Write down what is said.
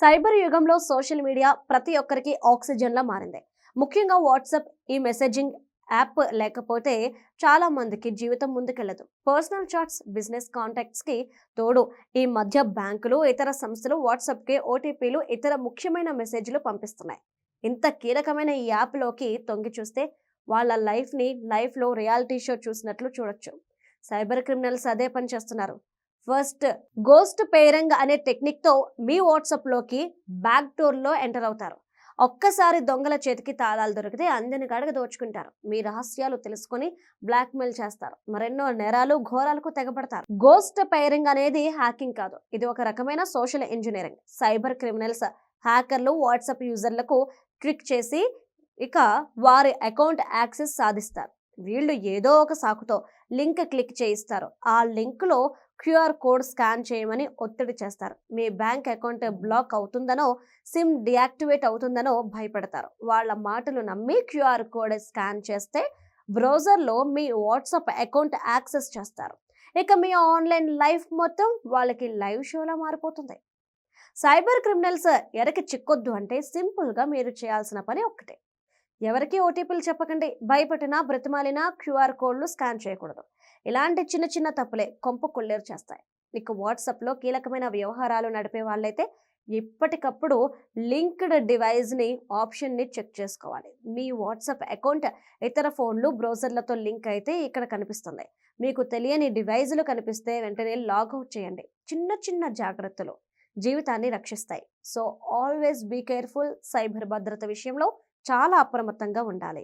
Cyber యుగంలో social media ప్రతి ఒక్కరికి ఆక్సిజన్లా మారింది. ముఖ్యంగా వాట్సాప్ ఈ మెసేజింగ్ యాప్ లేకపోతే చాలా మందికి జీవితం ముందుకెళ్ళదు పర్సనల్ చాట్స్ బిజినెస్ కాంటాక్ట్స్కి తోడు ఈ మధ్య బ్యాంకులు ఇతర సంస్థలు వాట్సాప్కి ఓటీపీలు ఇతర ముఖ్యమైన మెసేజ్లు పంపిస్తున్నాయి. ఇంత కీలకమైన ఈ యాప్లోకి తొంగి చూస్తే వాళ్ళ లైఫ్ని లైఫ్లో రియాలిటీ షో చూసినట్లు చూడొచ్చు. సైబర్ క్రిమినల్స్ అదే పని చేస్తున్నారు. ఫస్ట్ గోస్ట్ పేరంగ్ అనే టెక్నిక్తో మీ వాట్సాప్లోకి బ్యాక్ డోర్లో ఎంటర్ అవుతారు. ఒక్కసారి దొంగల చేతికి తాళాలు దొరికితే అందని గడగ దోచుకుంటారు. మీ రహస్యాలు తెలుసుకొని బ్లాక్మెయిల్ చేస్తారు. మరెన్నో నేరాలు ఘోరాలకు తెగబడతారు. గోస్ట్ పైరింగ్ అనేది హ్యాకింగ్ కాదు. ఇది ఒక రకమైన సోషల్ ఇంజనీరింగ్ సైబర్ క్రిమినల్స్ హ్యాకర్లు వాట్సాప్ యూజర్లకు ట్రిక్ చేసి ఇక వారి అకౌంట్ యాక్సెస్ సాధిస్తారు. వీళ్ళు ఏదో ఒక సాకుతో లింక్ క్లిక్ చేయిస్తారు. ఆ లింక్లో క్యూఆర్ కోడ్ స్కాన్ చేయమని ఒత్తిడి చేస్తారు. మీ బ్యాంక్ అకౌంట్ బ్లాక్ అవుతుందనో సిమ్ డియాక్టివేట్ అవుతుందనో భయపడతారు. వాళ్ళ మాటలు నమ్మి క్యూఆర్ కోడ్ స్కాన్ చేస్తే బ్రౌజర్లో మీ వాట్సాప్ అకౌంట్ యాక్సెస్ చేస్తారు. ఇక మీ ఆన్లైన్ లైఫ్ మొత్తం వాళ్ళకి లైవ్ షోలా మారిపోతుంది. సైబర్ క్రిమినల్స్ ఎరకి చిక్కొద్దు అంటే సింపుల్గా మీరు చేయాల్సిన పని ఒక్కటే. ఎవరికి ఓటీపీలు చెప్పకండి. భయపెట్టినా బ్రతిమాలినా క్యూఆర్ కోడ్లు స్కాన్ చేయకూడదు. ఇలాంటి చిన్న చిన్న తప్పులే కొంపు కొల్లేరు చేస్తాయి. ఇక వాట్సాప్లో కీలకమైన వ్యవహారాలు నడిపే వాళ్ళైతే ఎప్పటికప్పుడు లింక్డ్ డివైస్ని ఆప్షన్ని చెక్ చేసుకోవాలి. మీ వాట్సాప్ అకౌంట్ ఇతర ఫోన్లు బ్రౌజర్లతో లింక్ అయితే ఇక్కడ కనిపిస్తుంది. మీకు తెలియని డివైజులు కనిపిస్తే వెంటనే లాగౌట్ చేయండి. చిన్న చిన్న జాగ్రత్తలు జీవితాన్ని రక్షిస్తాయి. So always be careful. Cyber భద్రత విషయంలో చాలా అప్రమత్తంగా ఉండాలి.